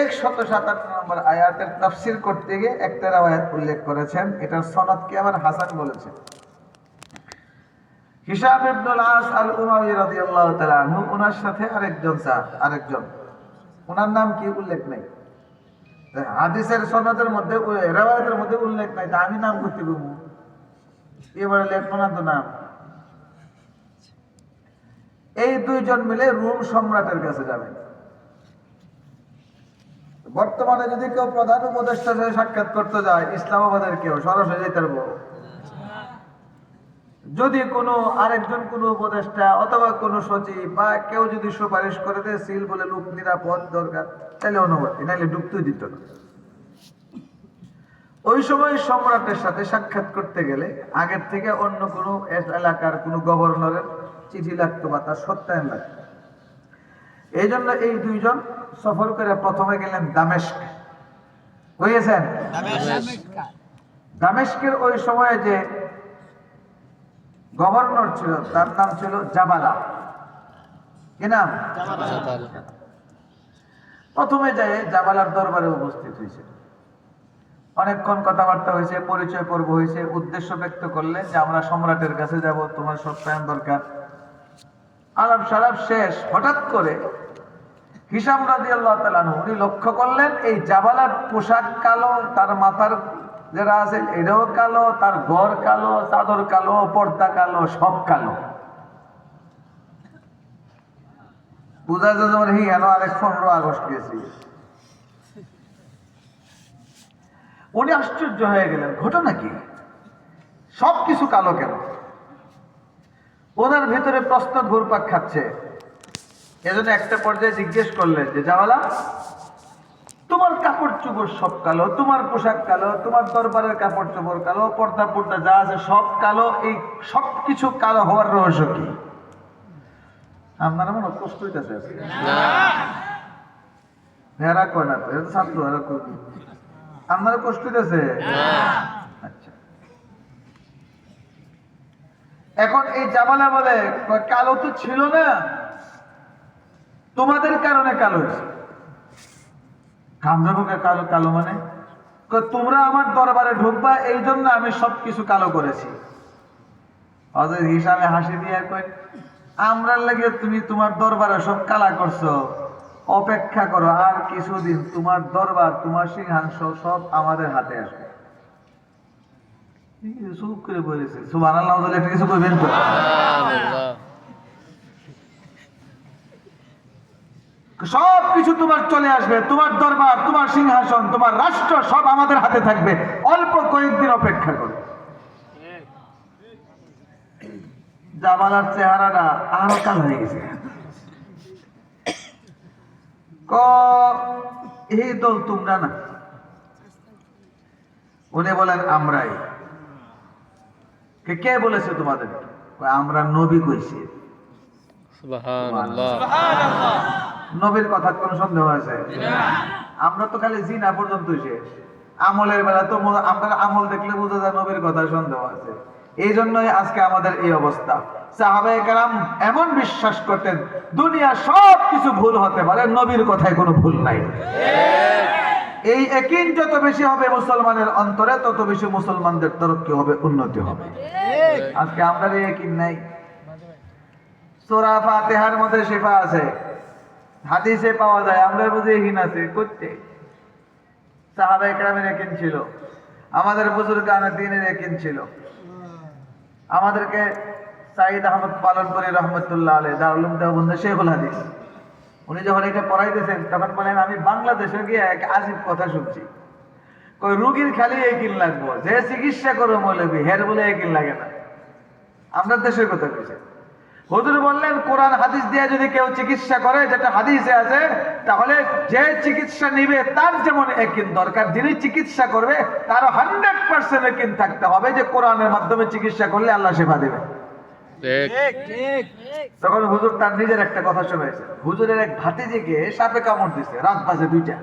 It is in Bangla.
একশত সাতান্ন নম্বর আয়াতের করতে গিয়ে একটা আয়াত উল্লেখ করেছেন। সনদকে আবার হাসান বলেছেন হিসাব ইবনুল আস আল উমাবি রাদিয়াল্লাহু তাআলা আনহু ওনার সাথে আরেকজন স্যার, আরেকজন। ওনার নাম কি উল্লেখ নাই? হাদিসের সনদের মধ্যে রেওয়ায়তের মধ্যে উল্লেখ নাই, তা আমি নাম করতে বলব এবারে লেখবো না তো নাম। এই দুইজন মিলে রুম সম্রাটের কাছে যাবেন। বর্তমানে যদি কেউ প্রধান উপদেষ্টার সাথে সাক্ষাৎ করতে যায়, ইসলামাবাদের কেউ, সরাসরি যেতে যদি কোনো আরেকজন কোনো উপদেষ্টা অথবা কোনো সচিব বা কেউ যদি সুপারিশ করে দেয়, সিল বলে লোক নিরাপদ দরকার, তাহলে অনুমতি, নাহলে ঢুকতেই দিত না। ওই সময় সম্রাটের সাথে সাক্ষাৎ করতে গেলে আগের থেকে অন্য কোনো এলাকার কোনো গভর্নরের চিঠি লাগতো বা তার সত্যায়ন লাগতো। এই জন্য এই দুইজন সফর করে প্রথমে গেলেন দামেস্ক। বুঝেছেন? দামেস্কের ওই সময়ে যে গভর্নর ছিল, তার নাম ছিল জাবালা। কি নাম? প্রথমে যায় জাবালার দরবারে উপস্থিত হয়েছে। অনেকক্ষণ কথাবার্তা হয়েছে, পরিচয় পর্ব হয়েছে, উদ্দেশ্য ব্যক্ত করলেন যে আমরা সম্রাটের কাছে যাব, তোমার সত্যায়ন দরকার। আলাপ সালাপ শেষ, হঠাৎ করে হিসাম রাজি আল্লাহ উনি লক্ষ্য করলেন, এই জাবালার পোশাক কালো, তার মাথার যারা আছে, এটাও কালো, তার ঘর কালো, চাদর কালো, পর্দা কালো, সব কালো। বুঝা যায় যেমন হি হেন আরেক পনেরো আগস্ট গেছি। উনি আশ্চর্য হয়ে গেলেন, ঘটনা কি? সব কিছু কালো কেন? ওনার ভেতরে প্রশ্ন ঘুরপাক খাচ্ছে। এজন্য একটা পর্যায়ে জিজ্ঞেস করলেন যে জাওয়ালা তোমার কাপড় চোপড় সব কালো তোমার পোশাক কালো তোমার দরবারের কাপড় চোপড় কালো পর্দা পর্দা যা আছে সব কালো এই সব কিছু কালো হওয়ার রহস্য কি? আপনারা মনে কষ্ট হইতেছে ভেড়া কয় না ছাত্র কি? আপনারা কষ্ট হইতেছে এখন এই জামালা বলে কালো তো ছিল না? তোমাদের কারণে কালো হয়েছে। কামরাবুকে কালো কালো মানে? তোমরা আমার দরবারে ঢুকবা, এই জন্য আমি সব কিছু কালো করেছি। অজয় হিসাবে হাসি দিয়ে কয়, আমরা লাগে তুমি তোমার দরবারে সব কালা করছ। অপেক্ষা করো, আর কিছুদিন তোমার দরবার, তোমার সিংহাংশ সব আমাদের হাতে আসবে। চুপ সব কিছু তোমার চলে আসবে, তোমার দরবার, তোমার সিংহাসন, তোমার রাষ্ট্র সব আমাদের হাতে থাকবে। অল্প কয়েকদিন অপেক্ষা করো। জামালার চেহারাটা আরও কালো হয়ে গেছে। ক, এই দল তোমরা না। উনি বলেন, আমরাই। কে কে বলেছে তোমাদের? আমরা নবী কইছি। নবীর কথা কোন সন্দেহ আছে? আমরা তো খালি জিনা পর্যন্ত শেষ আমলের বেলা তো আপনার আমল দেখলে বোঝা যায় নবীর কথা সন্দেহ আছে। এই জন্যই আজকে আমাদের এই অবস্থা। সাহাবায়ে কেরাম এমন বিশ্বাস করতেন দুনিয়া সব কিছু ভুল হতে পারে নবীর কথায় কোনো ভুল নাই। এই একিন যত বেশি হবে মুসলমানের অন্তরে তত বেশি মুসলমানদের তরক্কি হবে উন্নতি হবে। আজকে আমরা এই একিন নাই? মধ্যে আছে। হাদিসে পাওয়া যায়, আমরা বুঝি আছে করতে সাহাবা একরামের একিন ছিল। আমাদের বুজুর্গানের দিনের ছিল। আমাদেরকে সাইদ আহমদ রহমতুল্লাহ দারুলুম দেওবন্দ শেখুল হাদিস। উনি যখন এটা পড়াইতেছেন, তখন বলেন, আমি বাংলাদেশে গিয়ে এক আজীব কথা শুনছি। কই, রুগীর খালি একিন লাগবো, যে চিকিৎসা করো মৌলবী, হের বলে একিন লাগে না। আমরা দেশের কথা কইছে। হুজুর বললেন কোরআন হাদিস দিয়ে যদি কেউ চিকিৎসা করে যেটা হাদিসে আছে তাহলে যে চিকিৎসা নিবে তার যেমন একিন দরকার। যিনি চিকিৎসা করবে তার হান্ড্রেড পার্সেন্ট একিন থাকতে হবে যে কোরআনের মাধ্যমে চিকিৎসা করলে আল্লাহ সেবা দেবে। ঠিক। তখন হুজুর তার নিজের একটা কথা শুনেছে। হুজুরের এক ভাতিজিকে সাপে কামড় দিছে রাত বাজে দুইটা।